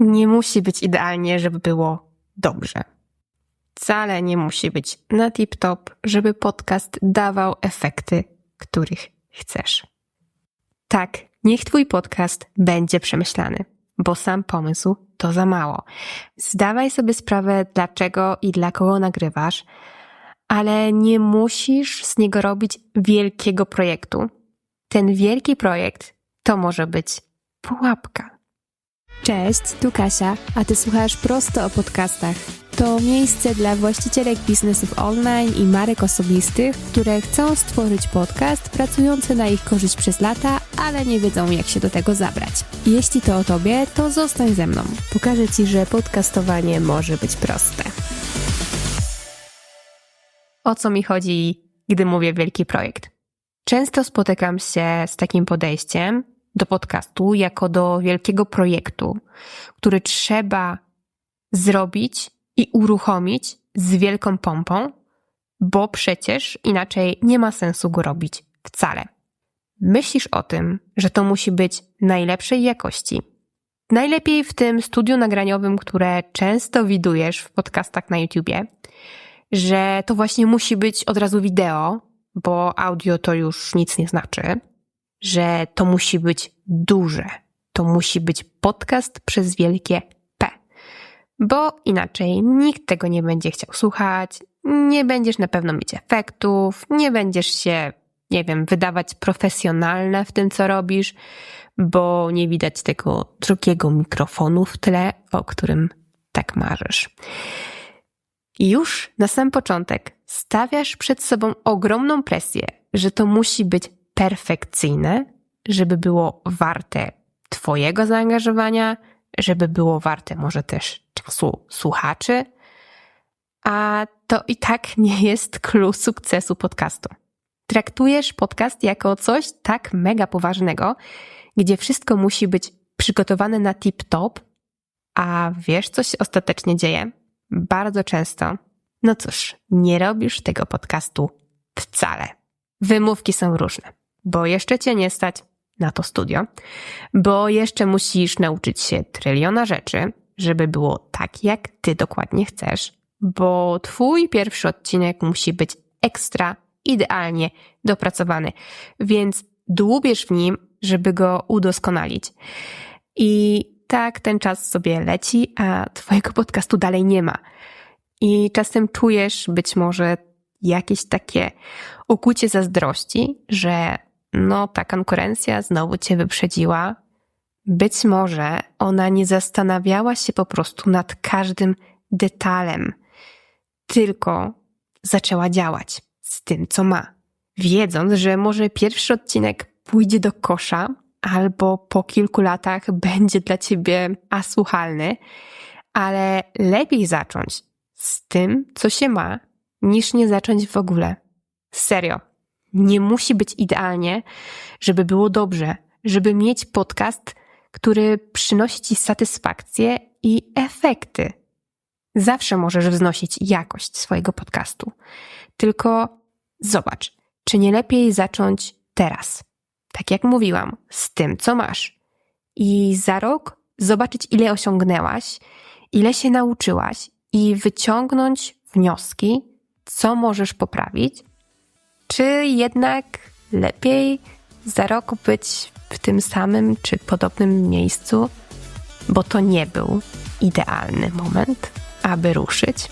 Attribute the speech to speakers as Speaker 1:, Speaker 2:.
Speaker 1: Nie musi być idealnie, żeby było dobrze. Wcale nie musi być na tip-top, żeby podcast dawał efekty, których chcesz. Tak, niech Twój podcast będzie przemyślany, bo sam pomysł to za mało. Zdawaj sobie sprawę, dlaczego i dla kogo nagrywasz, ale nie musisz z niego robić wielkiego projektu. Ten wielki projekt to może być pułapka.
Speaker 2: Cześć, tu Kasia, a ty słuchasz prosto o podcastach. To miejsce dla właścicielek biznesów online i marek osobistych, które chcą stworzyć podcast pracujący na ich korzyść przez lata, ale nie wiedzą jak się do tego zabrać. Jeśli to o tobie, to zostań ze mną. Pokażę ci, że podcastowanie może być proste.
Speaker 1: O co mi chodzi, gdy mówię wielki projekt? Często spotykam się z takim podejściem do podcastu jako do wielkiego projektu, który trzeba zrobić i uruchomić z wielką pompą, bo przecież inaczej nie ma sensu go robić wcale. Myślisz o tym, że to musi być najlepszej jakości. Najlepiej w tym studiu nagraniowym, które często widujesz w podcastach na YouTubie, że to właśnie musi być od razu wideo, bo audio to już nic nie znaczy, że to musi być duże, to musi być podcast przez wielkie P, bo inaczej nikt tego nie będzie chciał słuchać, nie będziesz na pewno mieć efektów, nie będziesz się, nie wiem, wydawać profesjonalne w tym, co robisz, bo nie widać tego drugiego mikrofonu w tle, o którym tak marzysz. I już na sam początek stawiasz przed sobą ogromną presję, że to musi być perfekcyjne, żeby było warte Twojego zaangażowania, żeby było warte może też czasu słuchaczy, a to i tak nie jest clue sukcesu podcastu. Traktujesz podcast jako coś tak mega poważnego, gdzie wszystko musi być przygotowane na tip-top, a wiesz, co się ostatecznie dzieje? Bardzo często, no cóż, nie robisz tego podcastu wcale. Wymówki są różne, bo jeszcze cię nie stać na to studio, bo jeszcze musisz nauczyć się tryliona rzeczy, żeby było tak, jak ty dokładnie chcesz, bo twój pierwszy odcinek musi być ekstra, idealnie dopracowany, więc dłubiesz w nim, żeby go udoskonalić. I tak ten czas sobie leci, a twojego podcastu dalej nie ma. I czasem czujesz być może jakieś takie ukucie zazdrości, że no ta konkurencja znowu cię wyprzedziła. Być może ona nie zastanawiała się po prostu nad każdym detalem, tylko zaczęła działać z tym, co ma, wiedząc, że może pierwszy odcinek pójdzie do kosza, albo po kilku latach będzie dla ciebie asłuchalny, ale lepiej zacząć z tym, co się ma, niż nie zacząć w ogóle. Serio. Nie musi być idealnie, żeby było dobrze, żeby mieć podcast, który przynosi ci satysfakcję i efekty. Zawsze możesz wznosić jakość swojego podcastu. Tylko zobacz, czy nie lepiej zacząć teraz? tak jak mówiłam, z tym, co masz. I za rok zobaczyć, ile osiągnęłaś, ile się nauczyłaś i wyciągnąć wnioski, co możesz poprawić, czy jednak lepiej za rok być w tym samym czy podobnym miejscu, bo to nie był idealny moment, aby ruszyć.